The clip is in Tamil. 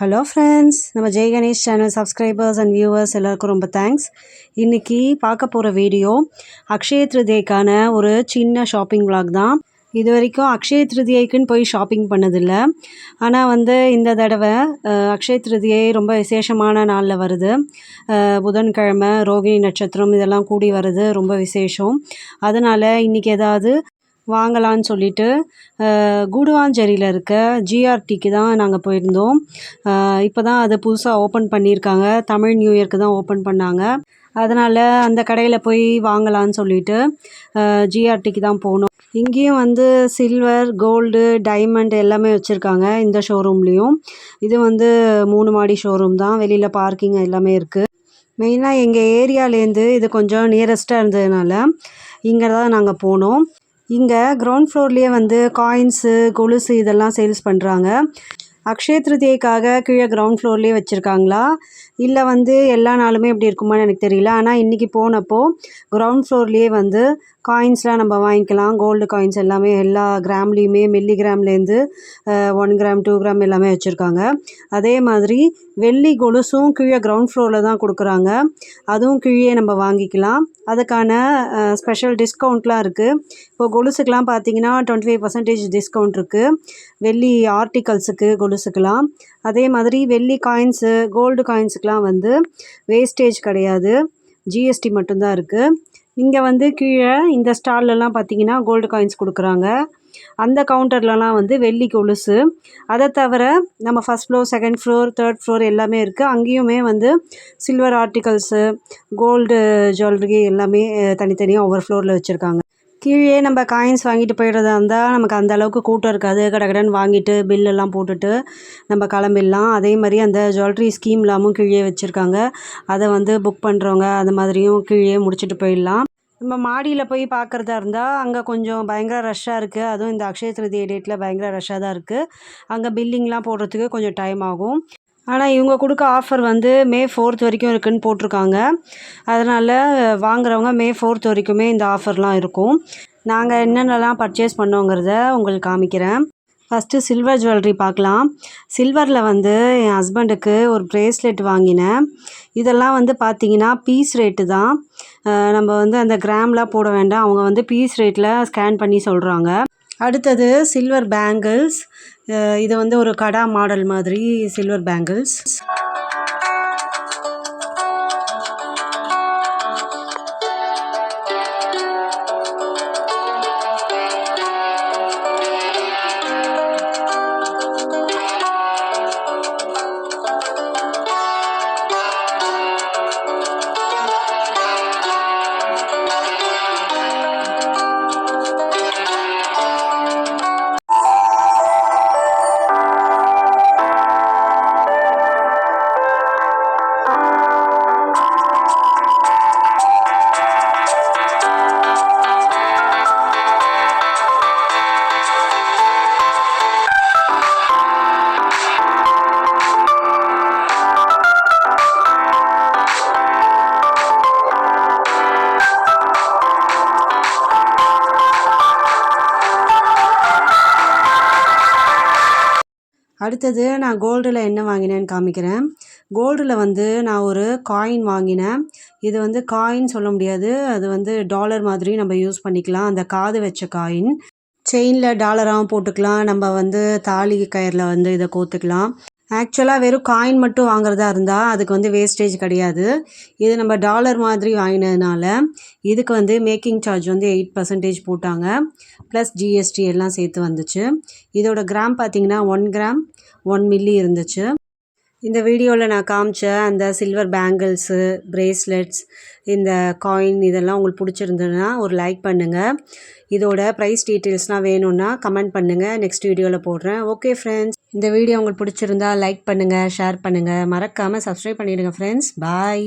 ஹலோ ஃப்ரெண்ட்ஸ் நம்ம Jai Ganesh channel subscribers and viewers எல்லாருக்கும் ரொம்ப தேங்க்ஸ் இன்றைக்கி பார்க்க போகிற வீடியோ அக்ஷய திருதியைக்கான ஒரு சின்ன ஷாப்பிங் விளாக் தான். இது வரைக்கும் அக்ஷய திருதியைக்குன்னு போய் ஷாப்பிங் பண்ணதில்லை. ஆனால் வந்து இந்த தடவை அக்ஷய திருதியை ரொம்ப விசேஷமான நாளில் வருது. புதன்கிழமை ரோகிணி நட்சத்திரம் இதெல்லாம் கூடி வருது ரொம்ப விசேஷம். அதனால் இன்றைக்கி ஏதாவது வாங்கலான்னு சொல்லிட்டு கூடுவாஞ்சேரியில் இருக்க ஜிஆர்டிக்கு தான் நாங்கள் போயிருந்தோம். இப்போ தான் அது புதுசாக ஓப்பன் பண்ணியிருக்காங்க. தமிழ் நியூ இயர்க்கு தான் ஓப்பன் பண்ணாங்க. அதனால் அந்த கடையில் போய் வாங்கலான்னு சொல்லிட்டு ஜிஆர்டிக்கு தான் போனோம். இங்கேயும் வந்து சில்வர் கோல்டு டைமண்ட் எல்லாமே வச்சுருக்காங்க இந்த ஷோரூம்லேயும். இது வந்து மூணு மாடி ஷோரூம் தான். வெளியில் பார்க்கிங் எல்லாமே இருக்குது மெயினாக எங்கள் ஏரியாலேருந்து இது கொஞ்சம் நியரஸ்ட்டாக இருந்ததுனால இங்கே தான் நாங்கள் போனோம். இங்கே கிரவுண்ட் ஃப்ளோர்லேயே வந்து காயின்ஸு கொலுசு இதெல்லாம் சேல்ஸ் பண்ணுறாங்க அக்ஷய திருதியைக்காக கீழே கிரவுண்ட் ஃப்ளோர்லேயே வச்சுருக்காங்களா? இல்லை வந்து எல்லா நாளுமே இப்படி இருக்குமான்னு எனக்கு தெரியல. ஆனால் இன்றைக்கி போனப்போ கிரவுண்ட் ஃப்ளோர்லேயே வந்து காயின்ஸ்லாம் நம்ம வாங்கிக்கலாம். கோல்டு காயின்ஸ் எல்லாமே எல்லா கிராம்லேயுமே மில்லி கிராம்லேருந்து ஒன் கிராம் டூ கிராம் எல்லாமே வச்சுருக்காங்க. அதே மாதிரி வெள்ளி கொலுசும் கீழே கிரவுண்ட் ஃப்ளோரில் தான் கொடுக்குறாங்க. அதுவும் கீழே நம்ம வாங்கிக்கலாம். அதுக்கான ஸ்பெஷல் டிஸ்கவுண்ட்லாம் இருக்குது இப்போ கொலுசுக்கெலாம் பார்த்தீங்கன்னா டுவெண்ட்டி ஃபைவ் பர்சன்டேஜ் டிஸ்கவுண்ட் இருக்குது வெள்ளி ஆர்டிகல்ஸுக்கு கொடுசுக்கலாம். அதே மாதிரி வெள்ளி காயின்ஸு கோல்டு காயின்ஸுக்கெலாம் வந்து வேஸ்டேஜ் கிடையாது. ஜிஎஸ்டி மட்டும்தான் இருக்குது இங்கே வந்து கீழே இந்த ஸ்டால்லலாம் பார்த்தீங்கன்னா கோல்டு காயின்ஸ் கொடுக்குறாங்க. அந்த கவுண்டர்லலாம் வந்து வெள்ளி கொலுசு. அதை தவிர நம்ம first floor second floor third floor எல்லாமே இருக்குது அங்கேயுமே வந்து சில்வர் ஆர்டிகல்ஸு கோல்டு ஜுவல்லரி எல்லாமே தனித்தனியாக ஒவ்வொரு ஃப்ளோரில் வச்சுருக்காங்க. கீழே நம்ம காயின்ஸ் வாங்கிட்டு போயிடுறதா இருந்தால் நமக்கு அந்த அளவுக்கு கூட்டம் இருக்காது. கடகடன் வாங்கிட்டு பில்லெல்லாம் போட்டுட்டு நம்ம கிளம்பிடலாம். அதே மாதிரி அந்த ஜுவல்லரி ஸ்கீம்லாமும் கீழே வச்சுருக்காங்க. அதை வந்து புக் பண்ணுறவங்க அந்த மாதிரியும் கீழே முடிச்சுட்டு போயிடலாம். நம்ம மாடியில் போய் பார்க்குறதா இருந்தால் அங்கே கொஞ்சம் பயங்கர ரஷ்ஷாக இருக்குது அதுவும் இந்த அக்ஷய திருதி டேட்டில் பயங்கர ரஷ்ஷாக தான் இருக்குது அங்கே பில்லிங்லாம் போடுறதுக்கு கொஞ்சம் டைம் ஆகும். ஆனால் இவங்க கொடுக்க ஆஃபர் வந்து மே ஃபோர்த் வரைக்கும் இருக்குன்னு போட்டிருக்காங்க. அதனால் வாங்குறவங்க மே ஃபோர்த் வரைக்குமே இந்த ஆஃபர்லாம் இருக்கும். நாங்கள் என்னென்னலாம் பர்ச்சேஸ் பண்ணோங்கிறத உங்களுக்கு காமிக்கிறேன். ஃபஸ்ட்டு சில்வர் ஜுவல்லரி பார்க்கலாம். சில்வரில் வந்து என் ஹஸ்பண்டுக்கு ஒரு ப்ரேஸ்லெட் வாங்கினேன். இதெல்லாம் வந்து பார்த்தீங்கன்னா பீஸ் ரேட்டு தான். நம்ம வந்து அந்த கிராம்லாம் போட வேண்டாம். அவங்க வந்து பீஸ் ரேட்டில் ஸ்கேன் பண்ணி சொல்கிறாங்க அடுத்தது சில்வர் பேங்கிள்ஸ் இது வந்து ஒரு கடா மாடல் மாதிரி சில்வர் பேங்கிள்ஸ் அடுத்தது நான் கோல்டில் என்ன வாங்கினேன்னு காமிக்கிறேன். கோல்டில் வந்து நான் ஒரு காயின் வாங்கினேன். இது வந்து காயின் சொல்ல முடியாது. அது வந்து டாலர் மாதிரி நம்ம யூஸ் பண்ணிக்கலாம். அந்த காது வச்ச காயின் செயினில் டாலராகவும் போட்டுக்கலாம். நம்ம வந்து தாலி கயிறில் வந்து இதை கோத்துக்கலாம். ஆக்சுவலாக வெறும் காயின் மட்டும் வாங்குறதா இருந்தால் அதுக்கு வந்து வேஸ்டேஜ் கிடையாது. இது நம்ம டாலர் மாதிரி வாங்கினதுனால இதுக்கு வந்து மேக்கிங் சார்ஜ் வந்து எயிட் பர்சன்டேஜ் போட்டாங்க. ப்ளஸ் ஜிஎஸ்டி எல்லாம் சேர்த்து வந்துச்சு. இதோட கிராம் பார்த்தீங்கன்னா ஒன் கிராம் ஒன் மில்லி இருந்துச்சு. இந்த வீடியோவில் நான் காமிச்ச அந்த சில்வர் பேங்கிள்ஸு பிரேஸ்லெட்ஸ் இந்த காயின் இதெல்லாம் உங்களுக்கு பிடிச்சிருந்ததுன்னா ஒரு லைக் பண்ணுங்கள் இதோட ப்ரைஸ் டீட்டெயில்ஸ்லாம் வேணும்னா கமெண்ட் பண்ணுங்கள் நெக்ஸ்ட் வீடியோவில் போடுறேன். ஓகே ஃப்ரெண்ட்ஸ் இந்த வீடியோ உங்களுக்கு பிடிச்சிருந்தா லைக் பண்ணுங்கள் ஷேர் பண்ணுங்கள் மறக்காமல் சப்ஸ்கிரைப் பண்ணிவிடுங்க ஃப்ரெண்ட்ஸ் பாய்